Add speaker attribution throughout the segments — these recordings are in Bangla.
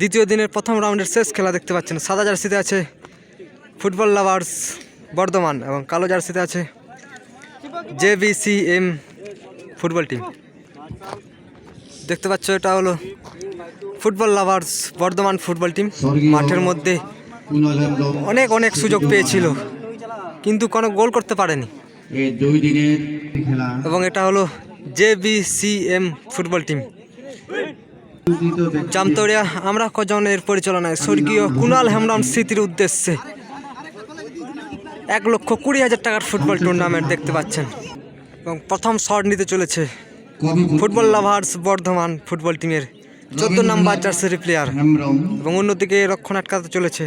Speaker 1: দ্বিতীয় দিনের প্রথম রাউন্ডের শেষ খেলা দেখতে পাচ্ছেন। সাদা জার্সিতে আছে ফুটবল লাভার্স বর্ধমান এবং কালো জার্সিতে আছে জেবিসিএম ফুটবল টিম। দেখতে পাচ্ছ এটা হলো football lovers Bardhaman football team. মাঠের মধ্যে অনেক অনেক সুযোগ পেয়েছিল কিন্তু কোনো গোল করতে পারেনি। এবং এটা হলো জেবিসিএম ফুটবল টিম। জামতরিয়া, আমরা কজনের পরিচালনায়, স্বর্গীয় কুণাল হেমরাম স্মৃতির উদ্দেশ্যে। এক লক্ষ কুড়ি হাজার টাকার ফুটবল টুর্নামেন্ট দেখতে পাচ্ছেন। এবং প্রথম শট নিতে চলেছে ফুটবল লাভার্স বর্ধমান ফুটবল টিমের চোদ্দ নাম্বার জার্সি প্লেয়ার এবং অন্যদিকে রক্ষণ আটকাতে চলেছে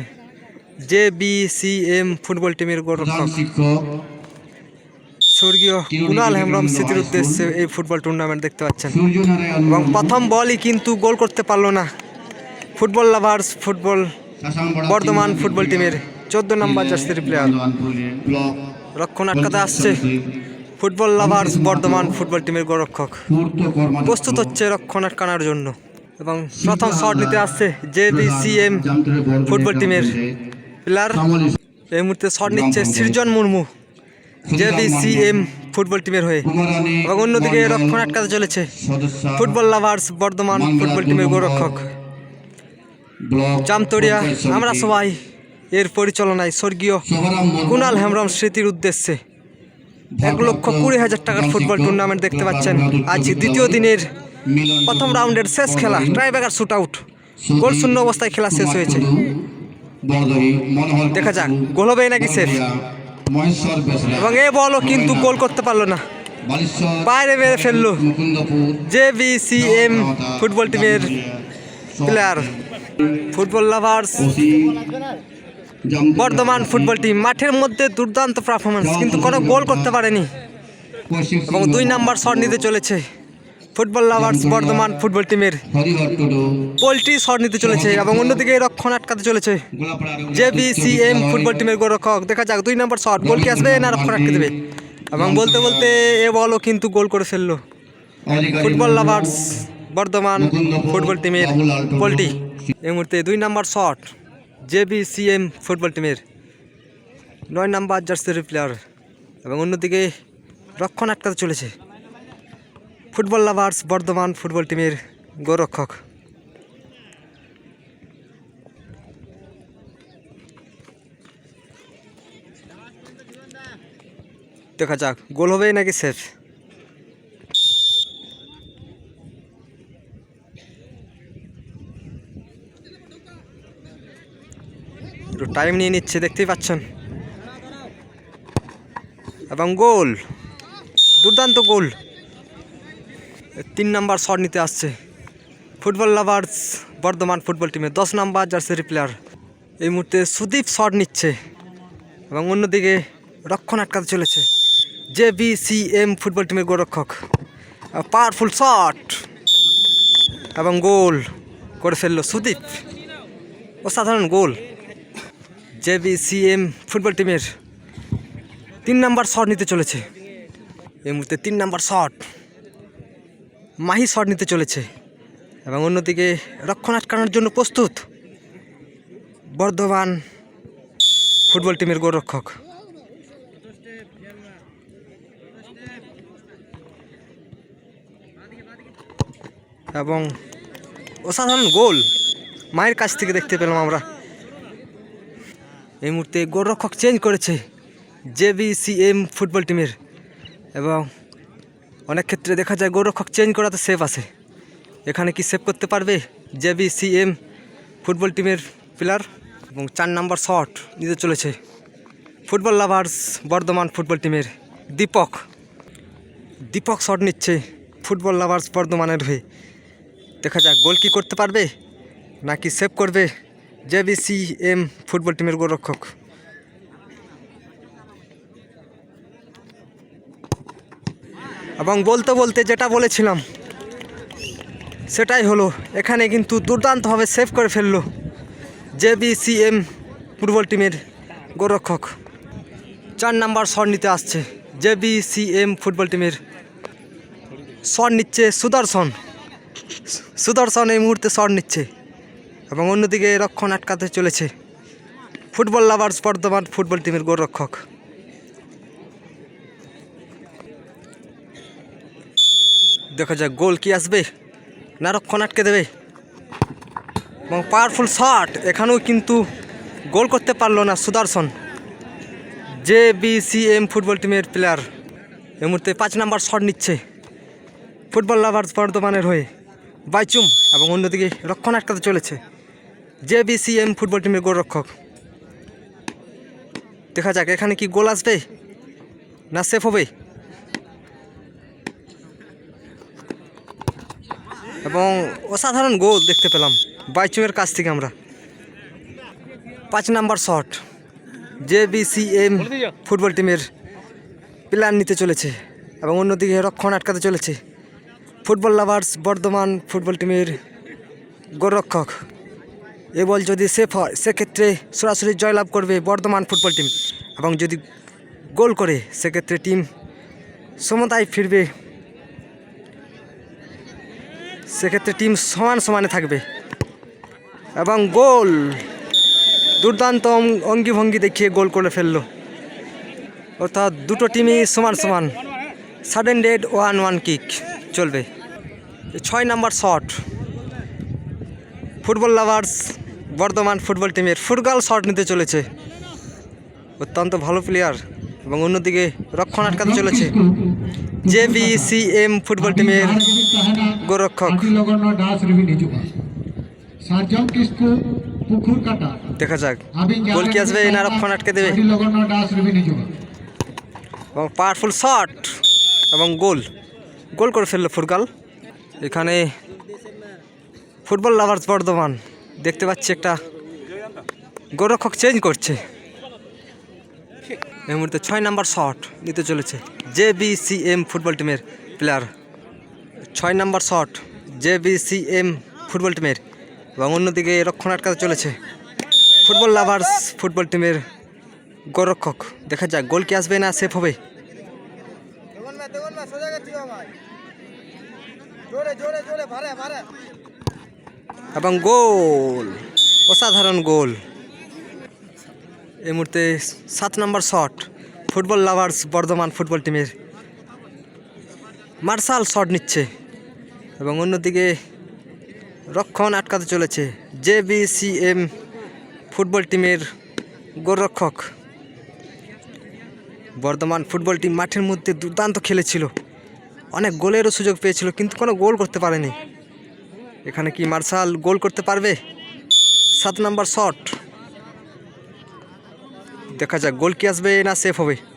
Speaker 1: J B C M football টিমের গোলরক্ষক। স্বর্গীয় কুণাল হেমব্রম স্মৃতির উদ্দেশ্যে এই ফুটবল টুর্নামেন্ট দেখতে পাচ্ছেন। এবং প্রথম বলই কিন্তু গোল করতে পারল না। Football lovers football Bardhaman football টিমের চোদ্দ নম্বর জার্সির প্লেয়ার রক্ষণ আটকাতে আসছে। ফুটবল লাভার্স বর্ধমান ফুটবল টিমের
Speaker 2: কর্মা
Speaker 1: প্রস্তুত হচ্ছে রক্ষণ আটকানোর জন্য। এবং প্রথম শট নিতে আসছে J B C M football টিমের প্লেয়ার এই মুহূর্তে শট নিচ্ছে Srijan Murmu. J B C M football টিমের হয়ে এবং অন্যদিকে রক্ষণ আটকাতে চলেছে ফুটবল লাভার্স বর্ধমান ফুটবল টিমের গোলরক্ষক
Speaker 2: ব্লক
Speaker 1: জামতরিয়া, আমরা সবাই এর পরিচালনায় স্বর্গীয় কুণাল হেমব্রম স্মৃতির উদ্দেশ্যে এক লক্ষ কুড়ি হাজার টাকার ফুটবল টুর্নামেন্ট দেখতে পাচ্ছেন। আজ দ্বিতীয় দিনের প্রথম রাউন্ডের শেষ খেলা, ট্রাইব্যাগার শুট আউট গোল শূন্য অবস্থায় খেলা শেষ হয়েছে। দেখা যাক, গোল হবে নাকি সেফ?
Speaker 2: মহেশ্বর বেসরা
Speaker 1: এবং এ বলও কিন্তু গোল করতে পারল না। বাইরে মেরে ফেলল। J B C M football টিমের player football lovers Bardhaman football team. মাঠের মধ্যে দুর্দান্ত পারফরমেন্স কিন্তু কোনো গোল করতে পারেনি। এবং দুই নাম্বার শট নিতে চলেছে। ফুটবল লাভার্স বর্ধমান ফুটবল টিমের পোলট্রি শট নিতে চলেছে এবং অন্যদিকে রক্ষণ আটকাতে চলেছে J B C M football টিমের গোলরক্ষক। দেখা যাক, দুই নাম্বার শট, গোল কি আসবে না রক্ষণ আটকে দেবে? এবং বলতে বলতে এ বলও কিন্তু গোল করে ফেলল। ফুটবল লাভার্স বর্ধমান ফুটবল টিমের পোলট্রি। এই মুহূর্তে দুই number shot J M football টিমের। নয় নাম্বার জার্সির প্লেয়ার এবং অন্যদিকে রক্ষণ আটকাতে চলেছে। ফুটবল লাভার্স বর্ধমান ফুটবল টিমের গোরক্ষক। দেখা যাক, গোল হবে নাকি সেফ টাইম নিয়ে নিচ্ছে, দেখতেই পাচ্ছেন। এবং গোল, দুর্দান্ত গোল। তিন নাম্বার শট নিতে আসছে। ফুটবল লাভার্স বর্ধমান ফুটবল টিমে দশ নাম্বার জার্সির প্লেয়ার এই মুহূর্তে সুদীপ শট নিচ্ছে এবং অন্যদিকে রক্ষণ আটকাতে চলেছে J B C M football টিমের গোলরক্ষক পাওয়ারফুল শট এবং গোল করে ফেলল সুদীপ। অসাধারণ goal J B C M football টিমের তিন নাম্বার শট নিতে চলেছে। এই মুহূর্তে তিন নাম্বার শট। মাহি শট নিতে চলেছে এবং অন্যদিকে রক্ষণ আটকানোর জন্য প্রস্তুত বর্ধমান ফুটবল টিমের গোলরক্ষক। এবং অসাধারণ গোল মায়ের কাছ থেকে দেখতে পেলাম আমরা। এই মুহূর্তে গোলরক্ষক চেঞ্জ করেছে জেবিসিএম ফুটবল টিমের এবং অনেক ক্ষেত্রে দেখা যায় গোলরক্ষক চেঞ্জ করা তো সেফ আছে। এখানে কি সেভ করতে পারবে? জেবিসিএম ফুটবল টিমের প্লেয়ার এবং চার নাম্বার শট নিতে চলেছে। ফুটবল লাভার্স বর্ধমান ফুটবল টিমের দীপক। দীপক শট নিচ্ছে ফুটবল লাভার্স বর্ধমানের হয়ে। দেখা যাক গোল কি করতে পারবে? নাকি সেভ করবে জেবিসি এম ফুটবল টিমের গোলরক্ষক? এবং বলতে বলতে যেটা বলেছিলাম, সেটাই হলো, এখানে কিন্তু দুর্দান্তভাবে সেভ করে ফেলল জেবিসি এম ফুটবল টিমের গোলরক্ষক চার নাম্বার শট নিতে আসছে জেবিসিএম ফুটবল টিমের শট নিচ্ছে সুদর্শন। সুদর্শন এই মুহূর্তে শট নিচ্ছে এবং অন্যদিকে রক্ষণ আটকাতে চলেছে ফুটবল লাভার্স বর্ধমান ফুটবল টিমের গোলরক্ষক দেখা যাক গোল কি আসবে না রক্ষণ আটকে দেবে এবং পাওয়ারফুল শট এখানেও কিন্তু গোল করতে পারল না Sudarshan J B C M football টিমের প্লেয়ার এই মুহূর্তে পাঁচ নাম্বার শট নিচ্ছে। ফুটবল লাভার্স বর্ধমানের হয়ে বাইচুম এবং অন্যদিকে রক্ষণ আটকাতে চলেছে। J B C M football টিমের গোলরক্ষক। দেখা যাক, এখানে কি গোল আসবে? না সেফ হবে? এবং অসাধারণ গোল দেখতে পেলাম বাইচুমের কাছ থেকে আমরা। পাঁচ number shot. J M football টিমের প্লেয়ার নিতে চলেছে এবং অন্যদিকে রক্ষণ আটকাতে চলেছে। ফুটবল লাভার্স বর্ধমান ফুটবল টিমের গোলরক্ষক। এ বল যদি সেফ হয় সেক্ষেত্রে সরাসরি জয়লাভ করবে বর্ধমান ফুটবল টিম এবং যদি গোল করে সেক্ষেত্রে টিম সমতায় ফিরবে সেক্ষেত্রে টিম সমান সমানে থাকবে। এবং গোল! দুর্দান্ত অং- অঙ্গিভঙ্গি দেখিয়ে গোল করে ফেলল। অর্থাৎ দুটো টিমই সমান সমান। Sudden death one one kick চলবে ছয় number shot football lovers Bardhaman football টিমের ফুটবল শট নিতে চলেছে। অত্যন্ত ভালো প্লেয়ার এবং অন্যদিকে রক্ষণ আটকাতে চলেছে J B C M football টিমের
Speaker 3: কাটা।
Speaker 1: দেখা যাক। গোল কি আসবে না রক্ষণ আটকে দেবে। এবং পাওয়ারফুল শট এবং গোল। গোল করে ফেলল ফুটবল এখানে ফুটবল লাভার্স বর্ধমান। দেখতে পাচ্ছি একটা গোলরক্ষক চেঞ্জ করছে। এই মুহূর্তে ছয় নাম্বার শট নিতে চলেছে। J B C M football টিমের প্লেয়ার ছয় number shot, J M football টিমের এবং অন্যদিকে রক্ষণ আটকাতে চলেছে। ফুটবল লাভার্স ফুটবল টিমের গোলরক্ষক দেখা যাক, গোল কি আসবে না সেফ হবে। এবং গোল, অসাধারণ গোল। এই মুহূর্তে সাত number shot, football lovers Bardhaman football টিমের মার্শাল শট নিচ্ছে এবং অন্যদিকে রক্ষণ আটকাতে চলেছে জে এম ফুটবল টিমের গোলরক্ষক। বর্ধমান ফুটবল টিম মাঠের মধ্যে দুর্দান্ত খেলেছিল। অনেক গোলেরও সুযোগ পেয়েছিল, কিন্তু কোনো গোল করতে পারেনি। এখানে কি মার্শাল গোল করতে পারবে? সাত নাম্বার শট। দেখা যাক গোল কি আসবে না সেফ হবে।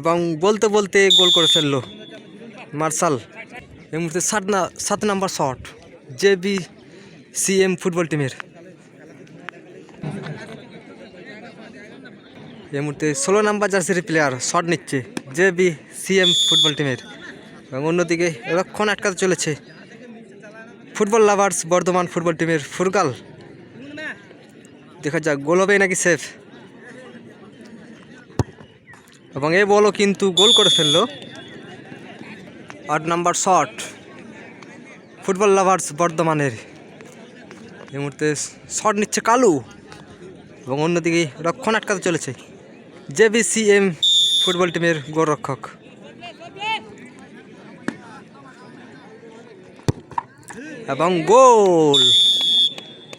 Speaker 1: এবং বলতে বলতে গোল করে ফেলল মার্শাল। এই মুহূর্তে সাত না, সাত number shot J B C M football টিমের। এই মুহূর্তে ষোলো নাম্বার জার্সির প্লেয়ার শট নিচ্ছে J B C M football টিমের। এবং অন্যদিকে রক্ষণ আটকাতে চলেছে ফুটবল লাভার্স বর্ধমান ফুটবল টিমের ফুরগাল। দেখা যাক, গোল হবে নাকি সেফ? এবং এই বলও কিন্তু গোল করে ফেলল। আট নাম্বার শট। ফুটবল লাভার্স বর্ধমানের। এই মুহূর্তে শট নিচ্ছে কালু। এবং অন্যদিকে রক্ষণ আটকাতে চলেছে জেবিসিএম ফুটবল টিমের গোলরক্ষক। এবং গোল।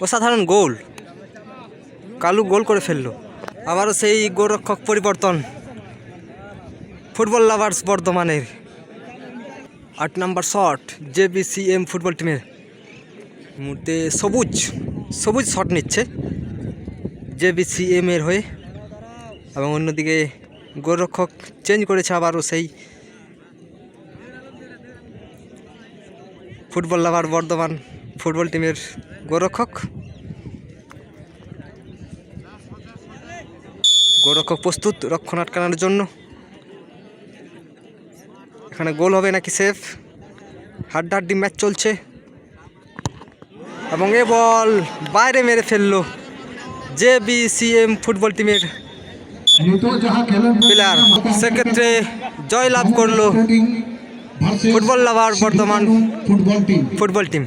Speaker 1: অসাধারণ গোল। কালু গোল করে ফেলল। আবারও সেই গোলরক্ষক পরিবর্তন। ফুটবল লাভার্স বর্ধমানের আট নাম্বার শট, জেবিসিএম ফুটবল টিমের। মুহূর্তে সবুজ সবুজ শট নিচ্ছে জেবিসিএম এর হয়ে। এবং অন্যদিকে গোলরক্ষক চেঞ্জ করেছে আবারও সেই ফুটবল লাভার বর্ধমান ফুটবল টিমের গোলরক্ষক। গোলরক্ষক প্রস্তুত রক্ষণ আটকানোর জন্য। এখানে গোল হবে নাকি সেফ? হাড্ডাহাড্ডি ম্যাচ চলছে। এবং এ বল বাইরে মেরে ফেলল J B C M football টিমের প্লেয়ার সেক্ষেত্রে জয় লাভ করল football lover
Speaker 3: Bardhaman
Speaker 1: football team.